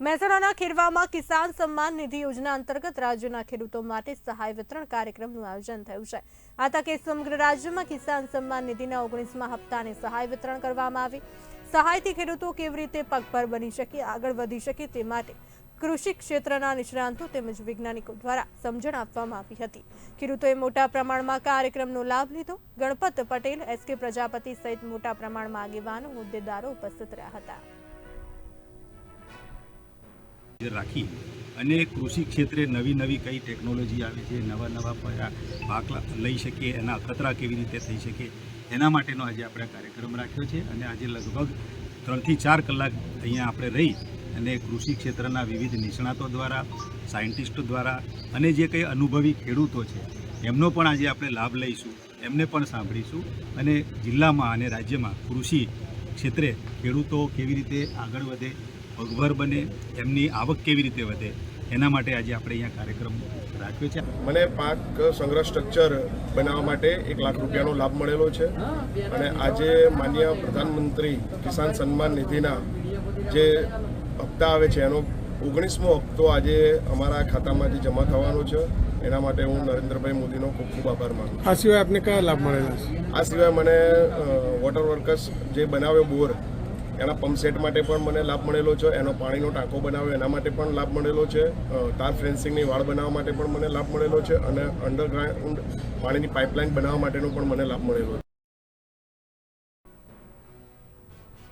મહેસાણાના ખેરવામાં કિસાન સન્માન નિધિ યોજના અંતર્ગત રાજ્યના ખેડૂતો માટે સહાય વિતરણ કાર્યક્રમનું આયોજન થયું છે. આ તકે સમગ્ર રાજ્યમાં કિસાન સન્માન નિધિના ઓગણીસમાં હપ્તાને સહાય વિતરણ કરવામાં આવી. સહાયથી ખેડૂતો કેવી રીતે પગભર બની શકે, આગળ વધી શકે તે માટે કૃષિ ક્ષેત્રના નિષ્ણાંતો તેમજ વૈજ્ઞાનિકો દ્વારા સમજણ આપવામાં આવી હતી. ખેડૂતોએ મોટા પ્રમાણમાં કાર્યક્રમનો લાભ લીધો. ગણપત પટેલ, એસ કે પ્રજાપતિ સહિત મોટા પ્રમાણમાં આગેવાનો, હોદ્દેદારો ઉપસ્થિત રહ્યા હતા. રાખી અને કૃષિ ક્ષેત્રે નવી નવી કઈ ટેકનોલોજી આવે છે, નવા નવા પાક લઈ શકીએ, એના અખતરા કેવી રીતે થઈ શકે, એના માટેનો આજે આપણે કાર્યક્રમ રાખ્યો છે અને આજે લગભગ ત્રણથી ચાર કલાક અહીંયા આપણે રહી અને કૃષિ ક્ષેત્રના વિવિધ નિષ્ણાતો દ્વારા, સાયન્ટિસ્ટો દ્વારા અને જે કંઈ અનુભવી ખેડૂતો છે, એમનો પણ આજે આપણે લાભ લઈશું, એમને પણ સાંભળીશું અને જિલ્લામાં અને રાજ્યમાં કૃષિ ક્ષેત્રે ખેડૂતો કેવી રીતે આગળ વધે પગભર બને એમની આવક કેવી રીતે વધે એના માટે આજે આપણે અહીંયા કાર્યક્રમ રાખ્યો છે. મને પાક સંગ્રહ સ્ટ્રક્ચર બનાવવા માટે એક લાખ રૂપિયાનો લાભ મળેલો છે. અને આજે માન્ય પ્રધાનમંત્રી કિસાન સન્માન નિધિના જે હપ્તા આવે છે એનો ઓગણીસમો હપ્તો આજે અમારા ખાતામાં જે જમા થવાનો છે. એના માટે હું નરેન્દ્રભાઈ મોદીનો ખૂબ ખૂબ આભાર માનું આ સિવાય આપને કયા લાભ મળેલા છે? આ સિવાય મને વોટર વર્કર્સ જે બનાવ્યો બોર એના પંપ સેટ માટે પણ મને લાભ મળેલો છે, એનો પાણીનો ટાંકો બનાવ્યો, એના માટે પણ લાભ મળેલો છે તાર ફેન્સિંગની વાળ બનાવવા માટે પણ મને લાભ મળેલો છે, અને અંડરગ્રાઉન્ડ પાણીની પાઇપલાઇન બનાવવા માટેનો પણ મને લાભ મળેલો છે.